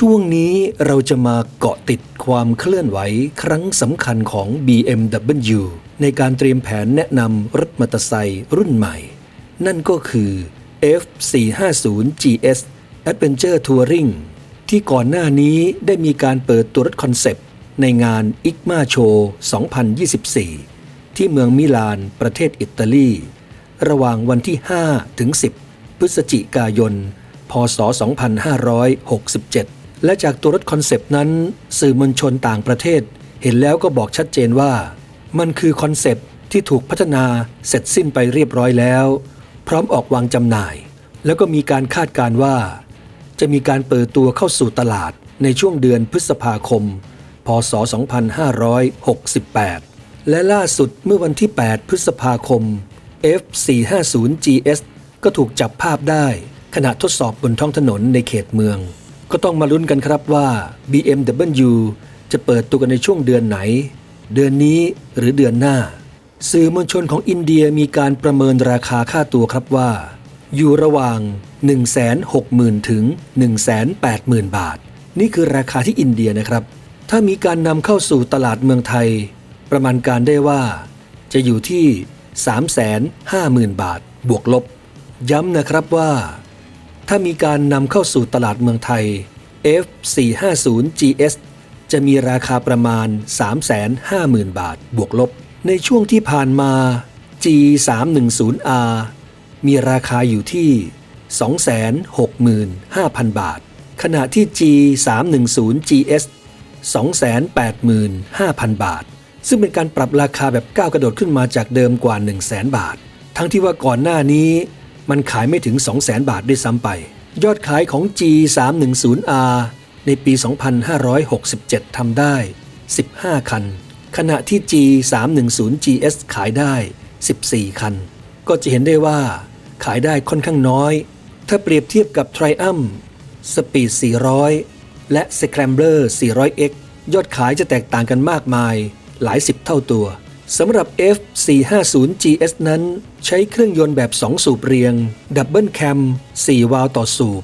ช่วงนี้เราจะมาเกาะติดความเคลื่อนไหวครั้งสำคัญของ BMW ในการเตรียมแผนแนะนำรถมอเตอร์ไซค์รุ่นใหม่ นั่นก็คือ F450 GS Adventure Touring ที่ก่อนหน้านี้ได้มีการเปิดตัวรถคอนเซปต์ ในงาน ICMA Show 2024 ที่เมืองมิลานประเทศอิตาลี ระหว่างวันที่ 5 ถึง 10 พฤศจิกายน พศ 2567 และจากตัวรถคอนเซปต์นั้น สื่อมวลชนต่างประเทศ เห็นแล้วก็บอกชัดเจนว่า มันคือคอนเซปต์ที่ถูกพัฒนาเสร็จสิ้นไปเรียบร้อยแล้ว พร้อมออกวางจำหน่าย แล้วก็มีการคาดการณ์ว่า จะมีการเปิดตัวเข้าสู่ตลาดในช่วงเดือนพฤษภาคม พศ 2568 และล่าสุดเมื่อวันที่ 8 พฤษภาคม F450 GS ก็ถูกจับภาพได้ขณะทดสอบบนท้องถนนในเขตเมือง ก็ต้องมาลุ้นกันครับว่า BMW จะเปิดตัวกันในช่วงเดือนไหน เดือนนี้หรือเดือนหน้า สื่อมวลชนของอินเดียมีการประเมินราคาค่าตัวครับว่า อยู่ระหว่าง 160,000 ถึง 180,000 บาท นี่คือราคาที่อินเดียนะครับ ถ้ามีการนำเข้าสู่ตลาดเมืองไทย ประมาณการได้ว่า จะอยู่ที่ 350,000 บาท บวกลบ ย้ำนะครับว่า ถ้ามีการนำเข้าสู่ตลาดเมืองไทย F450 GS จะมีราคาประมาณ 350,000 บาท บวกลบ ในช่วงที่ผ่านมา G310R มีราคาอยู่ที่ 265,000 บาท ขณะที่ G310 GS 285,000 บาท ซึ่งเป็นการปรับราคาแบบก้าวกระโดดขึ้นมาจากเดิมกว่า 100,000บาท ทั้งที่ว่าก่อนหน้านี้ มันขายไม่ถึง 200,000 บาทด้วยซ้ำไป ยอดขายของ G310R ในปี 2567 ทำได้ 15 คัน ขณะที่ G310 GS ขายได้ 14 คัน ก็จะเห็นได้ว่าขายได้ค่อนข้างน้อย ถ้าเปรียบเทียบกับ Triumph Speed 400 และ Scrambler 400X ยอดขายจะแตกต่างกันมากมายหลายสิบเท่าตัว สำหรับ F450 GS นั้น ใช้เครื่องยนต์แบบ 2 สูบเรียง ดับเบิลแคม 4 วาล์วต่อสูบ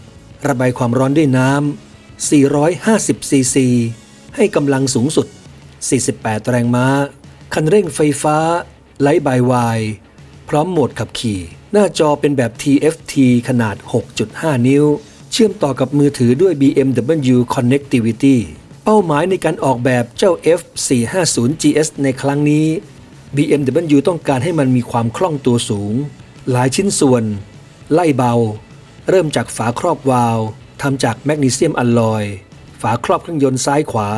ระบายความร้อนด้วยน้ำ 450 ซีซี ให้กำลังสูงสุด 48 แรงม้า คันเร่งไฟฟ้า ไลท์บายวาย พร้อมโหมดขับขี่ หน้าจอเป็นแบบ TFT ขนาด 6.5 นิ้ว เชื่อมต่อกับมือถือด้วย BMW Connectivity เป้าหมายในการออกแบบเจ้า F450 GS ในครั้งนี้ BMW ต้องการให้มันมีความคล่องตัวสูง หลายชิ้นส่วน ไล่เบา เริ่มจากฝาครอบวาล์วทำจากแมกนีเซียมอลลอย ฝาครอบเครื่องยนต์ซ้ายขวา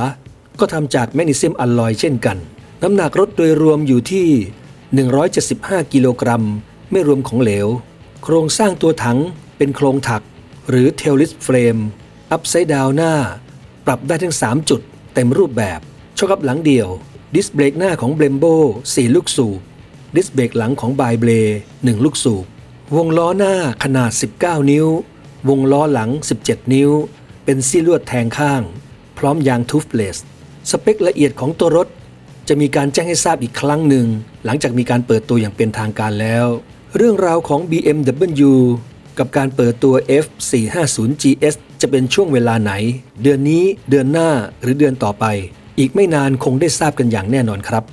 ก็ทำจากแมกนีเซียมอลลอยเช่นกัน น้ำหนักรถโดยรวมอยู่ที่ 175 กิโลกรัม ไม่รวมของเหลว โครงสร้างตัวถังเป็นโครงถัก หรือเทลลิสเฟรม อัพไซด์ดาวหน้า ปรับได้ทั้ง 3 จุด เต็มรูปแบบ ช็อคอัพหลังเดียว ดิสเบรกหน้าของเบลมโบ4 ลูกสูบ ดิสเบรกหลังของบายเบล1 ลูกสูบ วงล้อหน้าขนาด 19 นิ้ว วงล้อหลัง 17 นิ้ว เป็นซี่ลวดแทงข้าง พร้อมยางทูฟเลส สเปคละเอียดของตัวรถ จะมีการแจ้งให้ทราบอีกครั้งหนึ่ง หลังจากมีการเปิดตัวอย่างเป็นทางการแล้ว เรื่องราวของ BMW กับการเปิดตัว F450 GS จะเป็นช่วงเวลาไหน เดือนนี้ เดือนหน้า หรือเดือนต่อไป อีกไม่นานคงได้ทราบกันอย่างแน่นอนครับ